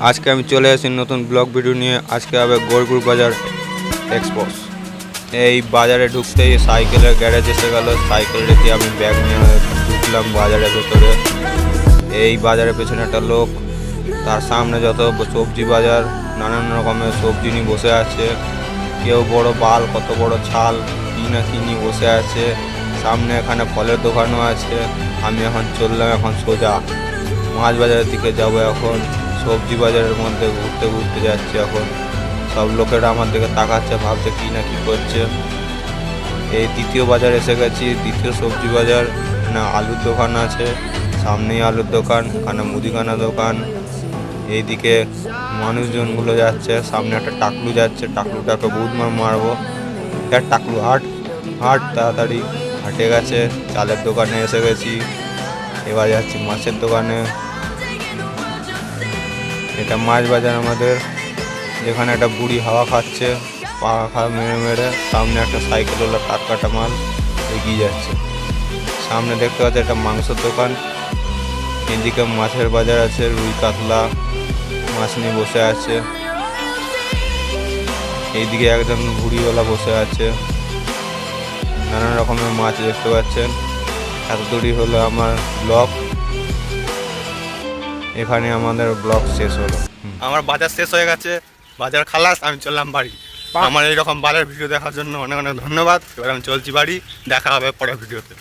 আজকে আমি চলে এসেছি নতুন ব্লগ ভিডিও নিয়ে। আজকে হবে গোরগুর বাজার এক্সপোস এই বাজারে ঢুকতেই সাইকেলের গ্যারেজ এসে গেল। সাইকেল রেখে আমি ব্যাগ নিয়ে ঢুকলাম বাজারের ভেতরে। এই বাজারের পেছনে একটা লোক, তার সামনে যত সবজি বাজার, নানান রকমের সবজি নিয়ে বসে আছে। কেউ বড় বাল, কত বড় ছাল, কি না নিয়ে বসে আছে। সামনে এখানে ফলের দোকানও আছে। আমি এখন চললাম এখন সোজা। মাছ বাজারের দিকে যাব এখন। সবজি বাজারের মধ্যে ঘুরতে ঘুরতে যাচ্ছি এখন। সব লোকেরা আমার দিকে তাকাচ্ছে, ভাবছে কি না কি করছে। এই দ্বিতীয় বাজার এসে গেছি, দ্বিতীয় সবজি বাজার এখানে আলুর দোকান আছে, সামনেই আলুর দোকান, এখানে মুদিখানা দোকান। এইদিকে মানুষজনগুলো যাচ্ছে, সামনে একটা টাকলু যাচ্ছে, টাকলুটাকে বহুত মার মারবো। এক টাকলু, হাট হাট, তাড়াতাড়ি। হাটে গেছে, চালের দোকানে এসে গেছি। এবার যাচ্ছি মাছের দোকানে। এটা মাছ বাজার আমাদের, যেখানে একটা বুড়ি হাওয়া খাচ্ছে পাখা মেরে মেরে, সামনে একটা সাইকেল হলো টাক কাটা মাল এগিয়ে যাচ্ছে। সামনে দেখতে পাচ্ছি একটা মাংসের দোকান, এদিকে মাছের বাজার আছে, রুই কাতলা, মাছ নিয়ে বসে আছে। এইদিকে একজন বুড়িওয়ালা বসে আছে। নানান রকমের মাছ দেখতে পাচ্ছেন। এত দূরই হলো আমার ব্লগ। এখানে আমাদের ব্লগ শেষ হলো। আমার বাজার শেষ হয়ে গেছে বাজার খালাস আমি চললাম বাড়ি। আমার এইরকম বাজার ভিডিও দেখার জন্য অনেক অনেক ধন্যবাদ। এবার আমি চলছি বাড়ি দেখা হবে পরের ভিডিওতে।